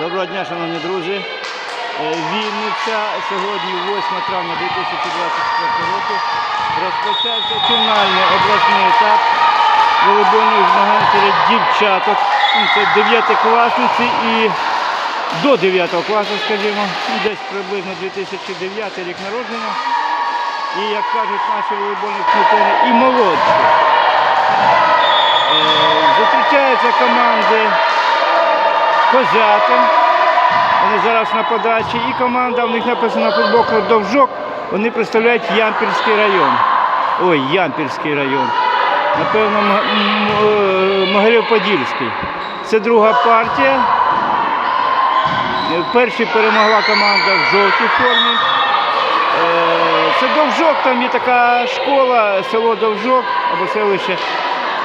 Доброго дня, шановні друзі. Е, Вінниця сьогодні 8 травня 2024 року розпочався фінальний обласний етап волейбольних змагань серед дівчаток. Ну, Це 9 класниці і до 9 класу, скажімо, ну, десь приблизно 2009 рік народження. І як кажуть наші волейбольні тренери, і молодші. Е, Зустрічаються команди Козяти. Вони зараз на подачі. І команда, в них написано футболка Довжок. Вони представляють Ямпільський район. Ой, Ямпільський район. Напевно, е, Могилів-Подільський. Це друга партія. Перший перемогла команда в жовтій формі. Е, Це Довжок, там є така школа, село Довжок або селище.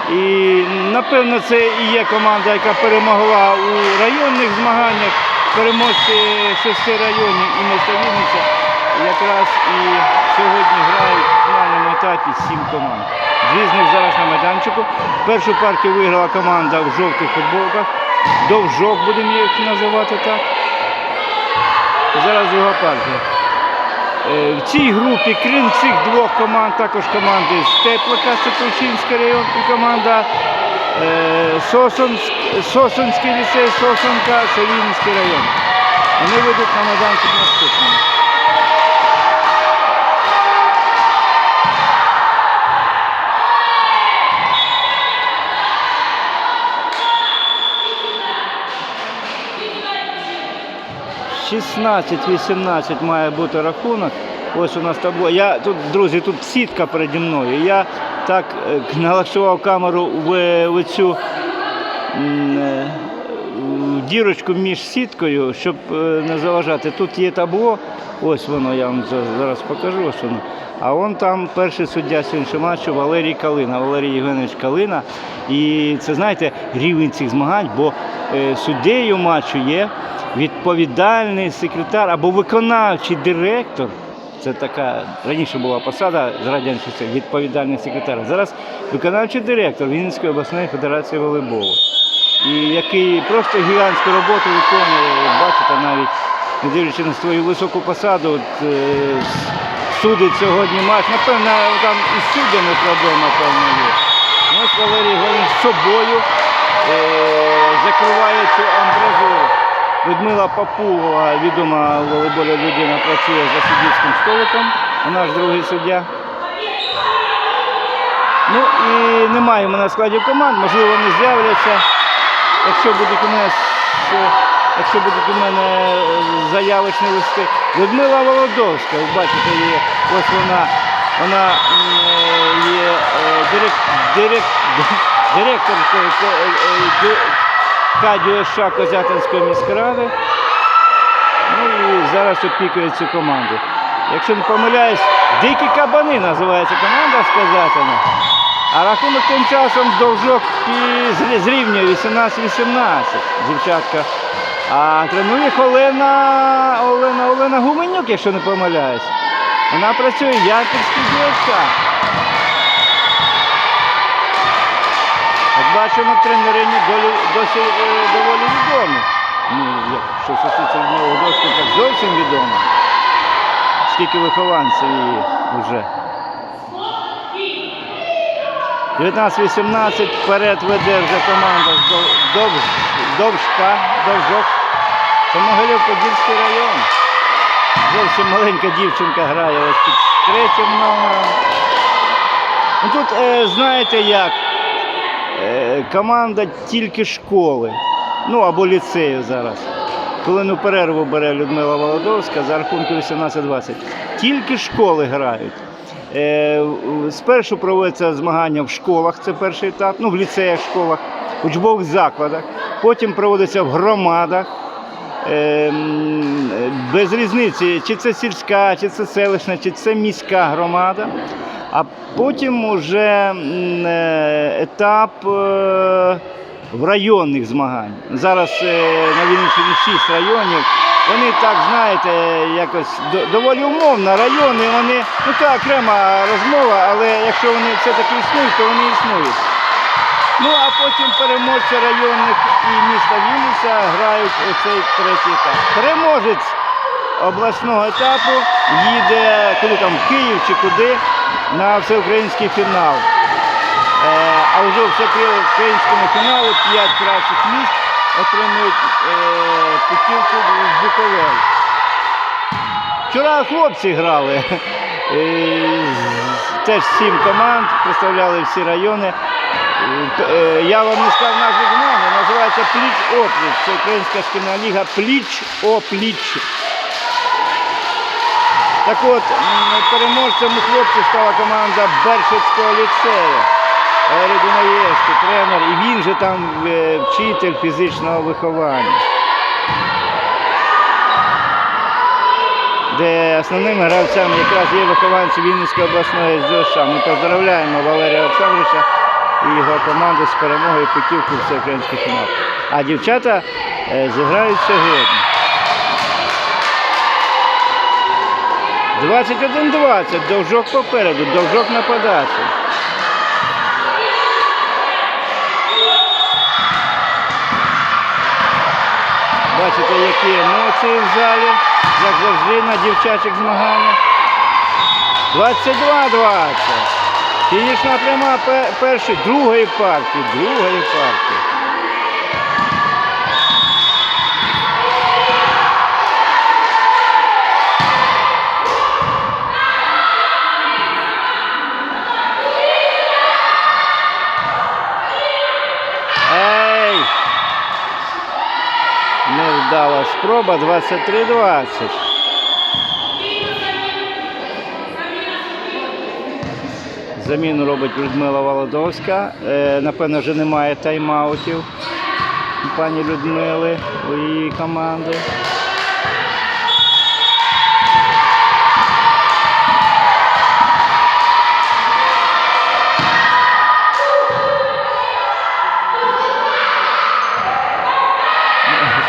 І напевно це і є команда, яка перемогла у районних змаганнях, переможці шести районів і міста Вінниця. Якраз і сьогодні грають в фінальному етапі сім команд. Дві з них зараз на майданчику. Першу партію виграла команда в жовтих футболках. Довжок будемо їх називати так. Зараз друга партія. Е, В цій групі, крім цих двох команд, також команди з Теплика, це район, і команда е, Сосонськ, Сосонський ліцей, Сосонка, Савінський район. Вони вийдуть на майданчик наступному. Шістнадцять, 18 має бути рахунок. Ось у нас табло. Я тут, друзі, тут сітка переді мною. Я так е, налаштував камеру в, в цю е, дірочку між сіткою, щоб е, не заважати. Тут є табло, ось воно, я вам зараз покажу. Ось воно. А вон там перший суддя сьогоднішнього матчу Валерій Калина, Валерій Євгенович Калина. І це знаєте рівень цих змагань, бо суддею матчу є відповідальний секретар або виконавчий директор. Це така раніше була посада з радянських відповідальний секретар. Зараз виконавчий директор Вінницької обласної федерації волейболу. І який просто гігантську роботу виконує, бачите, навіть не дивлячись на свою високу посаду, от, е, судить сьогодні матч. Напевно, там із суддями проблема певна є. Ну, ось Валерій Галин з собою е, закриває цю амбразуру. Людмила Папулова, відома в людина, працює за суддівським столиком. Вона ж другий суддя. Ну і немає в мене складів команд, можливо, вони з'являться. Якщо будуть у мене якщо будуть у мене е, заявочні листи. Людмила Володовська, ви бачите її, ось вона, вона е, є е, дирек, дирек, директоркою ко- е, ди- КДЮШ Козятинської міськради. Ну і зараз опікує цю команду. Якщо не помиляюсь, дикі кабани називається команда з Козятина. А рахунок тим часом довжок зрівнює 18-18 дівчатка. А тренує Олена, Олена, Олена Гуменюк, якщо не помиляюсь. Вона працює в Ярківській дівчатка. Як бачимо, тренерині досі е, доволі відомі. Ну, якщо стосується одного доску, так зовсім відомо. Скільки вихованців її вже. 19-18 вперед веде вже команда Довж, Довжка, Довжок. Це Могилів-Подільський район. Зовсім маленька дівчинка грає ось під третім номером. Ну, тут, е, знаєте як, команда тільки школи, ну або ліцею зараз. Хвилину перерву бере Людмила Володовська за рахунку 18-20. Тільки школи грають. Е, Спершу проводяться змагання в школах, це перший етап, ну в ліцеях, школах, учбових закладах. Потім проводяться в громадах. Е, е, Без різниці, чи це сільська, чи це селищна, чи це міська громада. А потім уже е, етап е, в районних змагань. Зараз е, на Вінниччині 6 районів. Вони так, знаєте, якось доволі умовно. Райони, вони, ну це окрема розмова, але якщо вони все-таки існують, то вони існують. Ну а потім переможці районних і місто Вінниця грають оцей третій етап. Переможець обласного етапу їде куди там, в Київ чи куди на всеукраїнський фінал. Е, а вже в всеукраїнському фіналу 5 кращих місць отримують е, путівку в Буковель. Вчора хлопці грали. Теж сім команд, представляли всі райони. Е, Я вам не сказав назву змагання, називається Пліч опліч. Це українська шкільна ліга Пліч опліч. Так от, переможцем у хлопців стала команда Бершицького ліцею. Дунаєвський, тренер, і він же там е, вчитель фізичного виховання. Де основними гравцями якраз є вихованці Вінницької обласної СДШ. Ми поздравляємо Валерія Олександровича і його команду з перемогою путівку в всеукраїнський фінал. А дівчата е, зіграють сьогодні. 21-20. Довжок попереду, довжок на подачі. Бачите, які емоції в залі, як завжди на дівчачих змаганнях. 22-20. Фінішна пряма пе- першої, другої партії, другої партії. Спроба 23-20. Заміну робить Людмила Володовська. Е, напевно, вже немає тайм-аутів пані Людмили у її команди.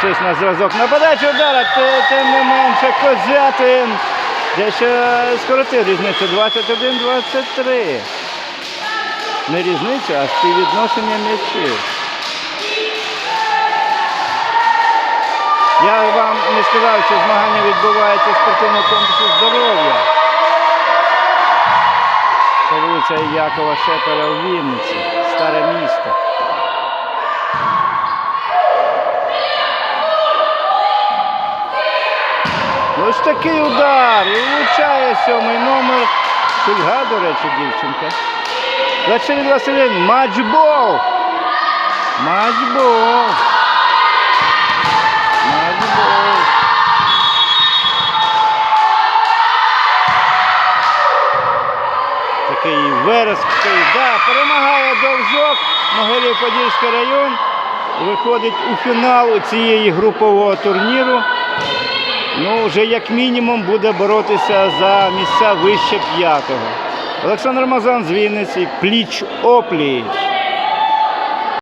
Щось на зразок на подачу удара, тим не менше Козятин. Дещо скоротив різницю 21-23. Не різницю, а співвідношення м'ячів. Я вам не сказав, що змагання відбуваються в спортивному комплексі здоров'я. Це вулиця Якова Шепера у Вінниці, Ось такий удар. І влучає сьомий номер. Шульга, до речі, дівчинка. 24-21. Матчбол. Матчбол. Матчбол. Такий вереск стоїть. Да, перемагає Довжок, Могилів Подільський район. Виходить у фінал цієї групового турніру. Ну, вже як мінімум буде боротися за місця вище п'ятого. Олександр Мазан з Вінниці, пліч опліч.